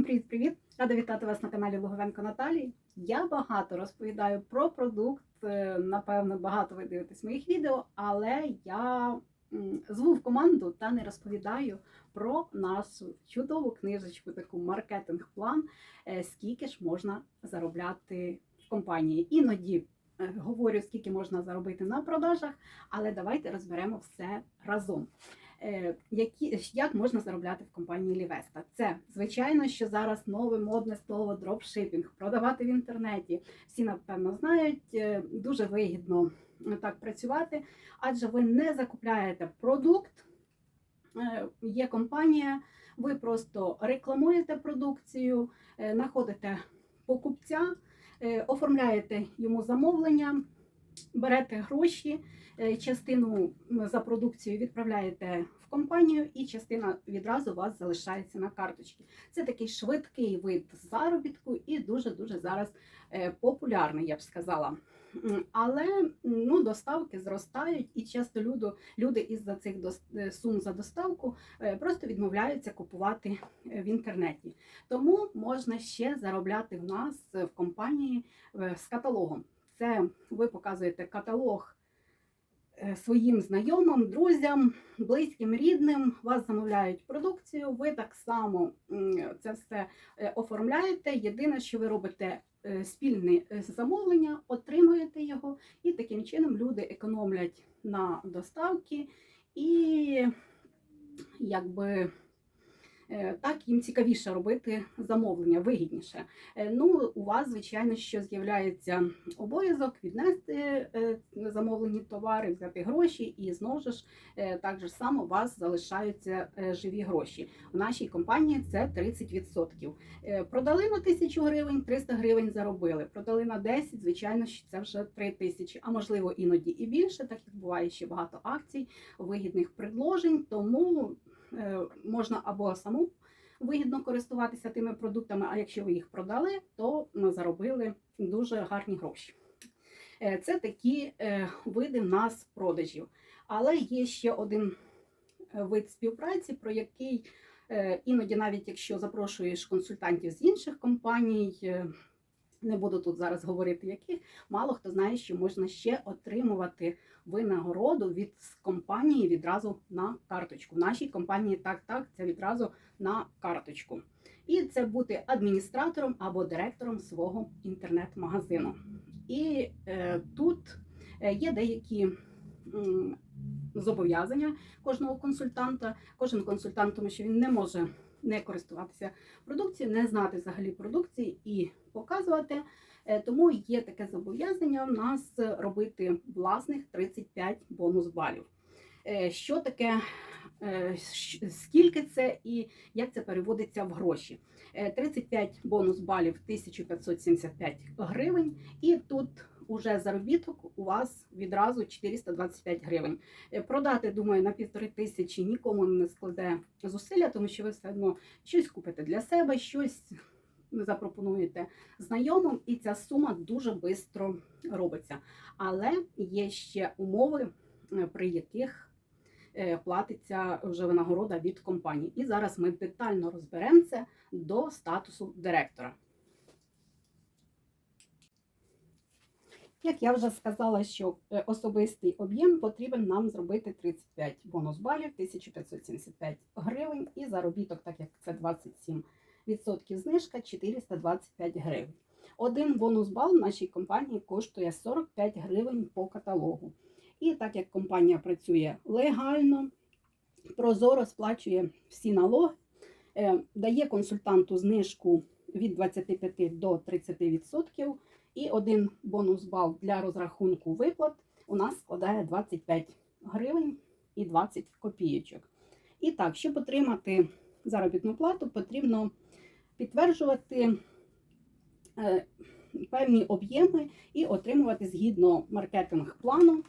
Всім привіт-привіт! Рада вітати вас на каналі Луговенко Наталії. Я багато розповідаю про продукт. е, Напевно, багато ви дивитесь моїх відео, але я м, зву в команду та не розповідаю про нашу чудову книжечку, таку маркетинг-план, е, скільки ж можна заробляти в компанії. Іноді говорю, скільки можна заробити на продажах, але давайте розберемо все разом. Е, які, як можна заробляти в компанії Лівеста. Це, звичайно, що зараз нове модне слово дропшипінг, продавати в інтернеті. Всі, напевно, знають, е, дуже вигідно е, так працювати, адже ви не закупляєте продукт, Е, є компанія, ви просто рекламуєте продукцію, е, знаходите покупця, е, оформляєте йому замовлення, берете гроші, е, частину за продукцію відправляєте в компанію, і частина відразу у вас залишається на карточці. Це такий швидкий вид заробітку і дуже-дуже зараз е, популярний, я б сказала. Але ну, доставки зростають, і часто люди, люди із-за цих дос- е, сум за доставку е, просто відмовляються купувати е, в інтернеті. Тому можна ще заробляти в нас в компанії з каталогом. Це ви показуєте каталог своїм знайомим, друзям, близьким, рідним, вас замовляють продукцію, ви так само це все оформляєте. Єдине, що ви робите спільне е, замовлення, отримуєте його, і таким чином люди економлять на доставки і якби. Е, Так, їм цікавіше робити замовлення, вигідніше. Е, Ну, у вас, звичайно, що з'являється обов'язок віднести е, замовлені товари, взяти гроші, і знову ж так же само у вас залишаються живі гроші. У нашій компанії це 30%. Е, Продали на тисячу гривень, 300 гривень заробили. Продали на 10, звичайно, що це вже 3 тисячі, а можливо іноді і більше, так як буває ще багато акцій, вигідних предложень. Тому можна або саму вигідно користуватися тими продуктами, а якщо ви їх продали, то заробили дуже гарні гроші. Е, Це такі е, види в нас продажів. Але є ще один е, вид співпраці, про який е, іноді, навіть якщо запрошуєш консультантів з інших компаній, е, не буду тут зараз говорити яких, мало хто знає, що можна ще отримувати винагороду від компанії відразу на карточку. В нашій компанії так, так, це відразу на карточку. І це бути адміністратором або директором свого інтернет-магазину. І е, тут е, є деякі зобов'язання кожного консультанта. Кожен консультант, тому що він не може не користуватися продукцією, не знати взагалі продукції і показувати. Е, Тому є таке зобов'язання в нас робити власних 35 бонус балів. Е, Що таке, е, скільки це і як це переводиться в гроші? Е, 35 бонус балів 1575 гривень, і тут уже заробіток у вас відразу 425 гривень. Продати, думаю, на півтори тисячі нікому не складе зусилля, тому що ви все одно щось купите для себе, щось запропонуєте знайомим, і ця сума дуже швидко робиться. Але є ще умови, е, при яких е, платиться вже винагорода від компанії. І зараз ми детально розберемо це до статусу директора. Як я вже сказала, що е, особистий об'єм потрібен нам зробити 35 бонус балів, 1575 гривень і заробіток, так як це 27% знижка, 425 гривень. Один бонус бал в нашій компанії коштує 45 гривень по каталогу. І так як компанія працює легально, прозоро сплачує всі налоги, е, дає консультанту знижку від 25 до 30%, і один бонус бал для розрахунку виплат у нас складає 25 гривень і 20 копійочок. І так, щоб отримати заробітну плату, потрібно підтверджувати е, певні об'єми і отримувати згідно маркетинг-плану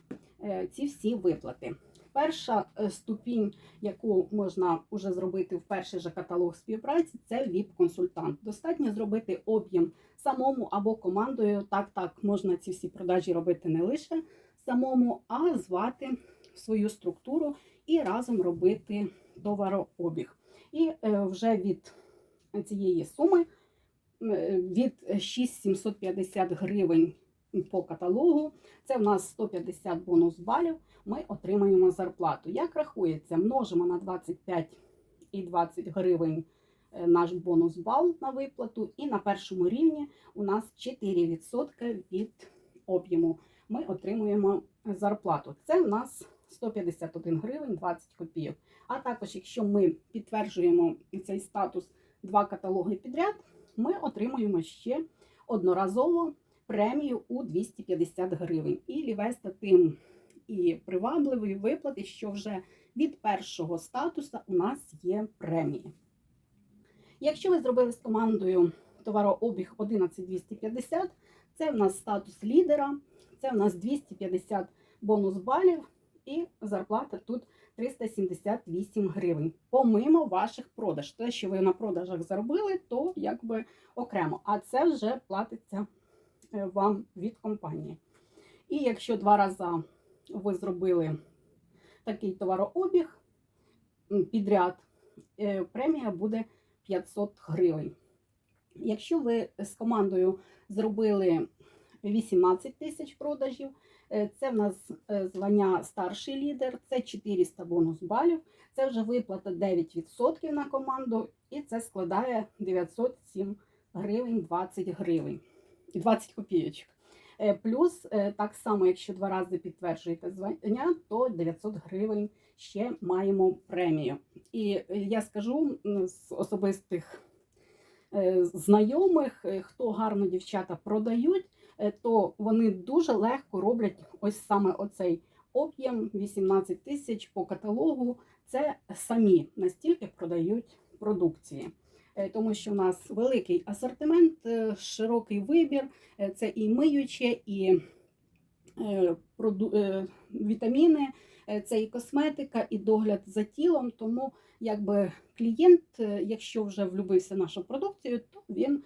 е, ці всі виплати. Перша е, ступінь, яку можна вже зробити в перший же каталог співпраці, це ВІП-консультант. Достатньо зробити об'єм самому або командою. Так, так, можна ці всі продажі робити не лише самому, а звати свою структуру і разом робити товарообіг. І е, вже від цієї суми е, від 6750 гривень по каталогу. Це в нас 150 бонус балів. Ми отримаємо зарплату. Як рахується, множимо на 25 і 20 гривень е, наш бонус бал на виплату, і на першому рівні у нас 4% від об'єму. Ми отримуємо зарплату. Це в нас 151 гривень 20 копійок. А також, якщо ми підтверджуємо цей статус два каталоги підряд, ми отримуємо ще одноразово премію у 250 гривень. І лівеста тим і привабливої виплати, що вже від першого статуса у нас є премії. Якщо ви зробили з командою товарообіг 11250, це в нас статус лідера, це в нас 250 бонус балів і зарплата тут 378 гривень. Помимо ваших продаж. Те, що ви на продажах заробили, то якби окремо. А це вже платиться е, вам від компанії. І якщо два рази ви зробили такий товарообіг підряд, е, премія буде 500 гривень. Якщо ви з командою зробили 18 тисяч продажів, це в нас е, звання старший лідер, це 400 бонус балів, це вже виплата 9% на команду, і це складає 907 гривень 20 гривень. 20 копійочок. Е, Плюс, е, так само, якщо два рази підтверджуєте звання, то 900 гривень ще маємо премію. І е, я скажу з особистих е, знайомих, е, хто гарно дівчата продають, е, то вони дуже легко роблять ось саме оцей об'єм 18 тисяч по каталогу. Це самі настільки продають продукції. Е, Тому що в нас великий асортимент, е, широкий вибір, Е, це і миюче, і е, е, вітаміни, е, це і косметика, і догляд за тілом. Тому якби клієнт, е, якщо вже влюбився нашу продукцію, то він е,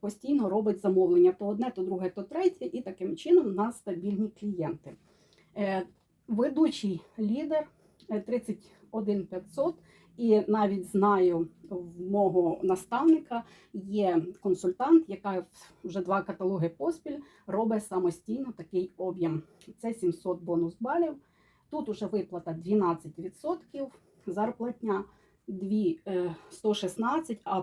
постійно робить замовлення. То одне, то друге, то третє, і таким чином у нас стабільні клієнти. Е, Ведучий лідер е, 31 500, і навіть знаю в мого наставника є консультант, яка вже два каталоги поспіль робить самостійно такий об'єм. Це 700 бонус балів. Тут уже виплата 12%, зарплатня 2, е, 116, а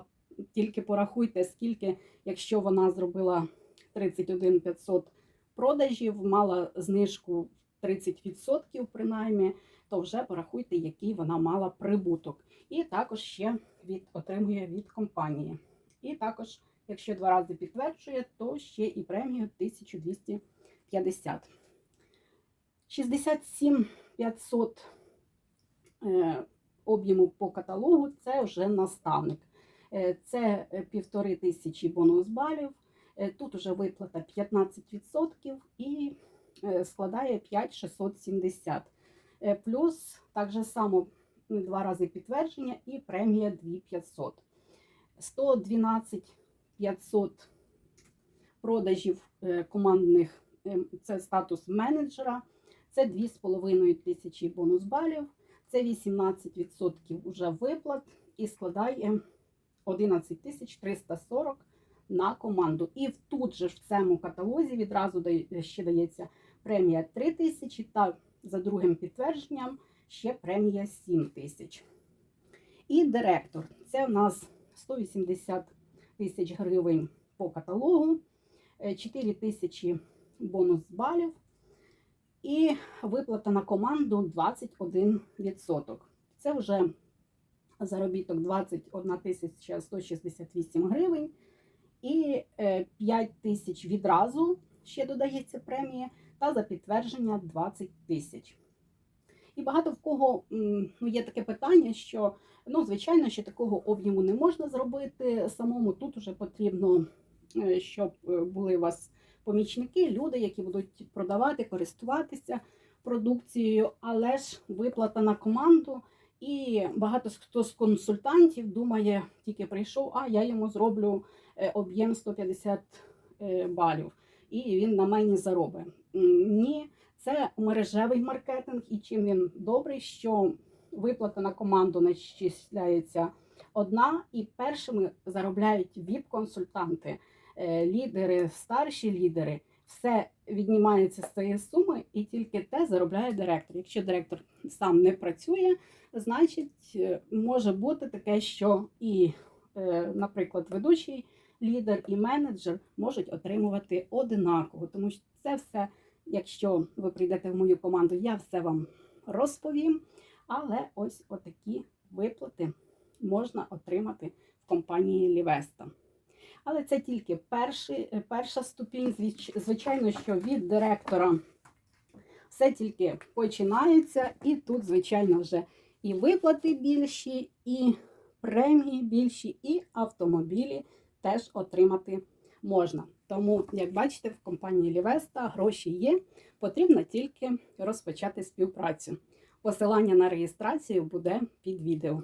тільки порахуйте, скільки, якщо вона зробила 31 500 продажів, мала знижку 30% принаймні, то вже порахуйте, який вона мала прибуток. І також ще від, отримує від компанії. І також, якщо два рази підтверджує, то ще і премію 1250. 67 500 е, об'єму по каталогу це вже наставник. Е, Це е, півтори тисячі бонус балів. Е, Тут вже виплата 15% і складає 5670. Е, Плюс так же само два рази підтвердження і премія 2500. 112 500 продажів командних це статус менеджера, це 2,5 тисячі бонус балів, це 18% вже виплат і складає 11 340 на команду. І тут же в цьому каталозі відразу ще дається премія 3 тисячі та за другим підтвердженням ще премія 7 тисяч. І директор це у нас 180 тисяч гривень по каталогу, 4 тисячі бонус балів і виплата на команду 21%. Це вже заробіток 21 тисяча 168 гривень і 5 тисяч відразу ще додається премія, та за підтвердження 20 тисяч. І багато в кого ну, є таке питання, що ну, звичайно, що такого об'єму не можна зробити самому. Тут вже потрібно, е, щоб е, були у вас помічники, люди, які будуть продавати, користуватися продукцією, але ж виплата на команду. І багато хто з консультантів думає, тільки прийшов, а я йому зроблю е, об'єм 150 е, балів, і він на мені заробить. Ні, це мережевий маркетинг, і чим він добрий, що виплата на команду начисляється одна, і першими заробляють ВІП-консультанти, е, лідери, старші лідери. Все віднімається з цієї суми, і тільки те заробляє директор. Якщо директор сам не працює, значить е, може бути таке, що і, е, наприклад, ведучий лідер і менеджер можуть отримувати одинаково, тому що це все, якщо ви прийдете в мою команду, я все вам розповім. Але ось отакі виплати можна отримати в компанії Лівеста. Але це тільки перший, е, перша ступінь. Звичайно, що від директора все тільки починається, і тут, звичайно, вже і виплати більші, і премії більші, і автомобілі теж отримати можна. Тому, як бачите, в компанії Лівеста гроші є, потрібно тільки розпочати співпрацю. Посилання на реєстрацію буде під відео.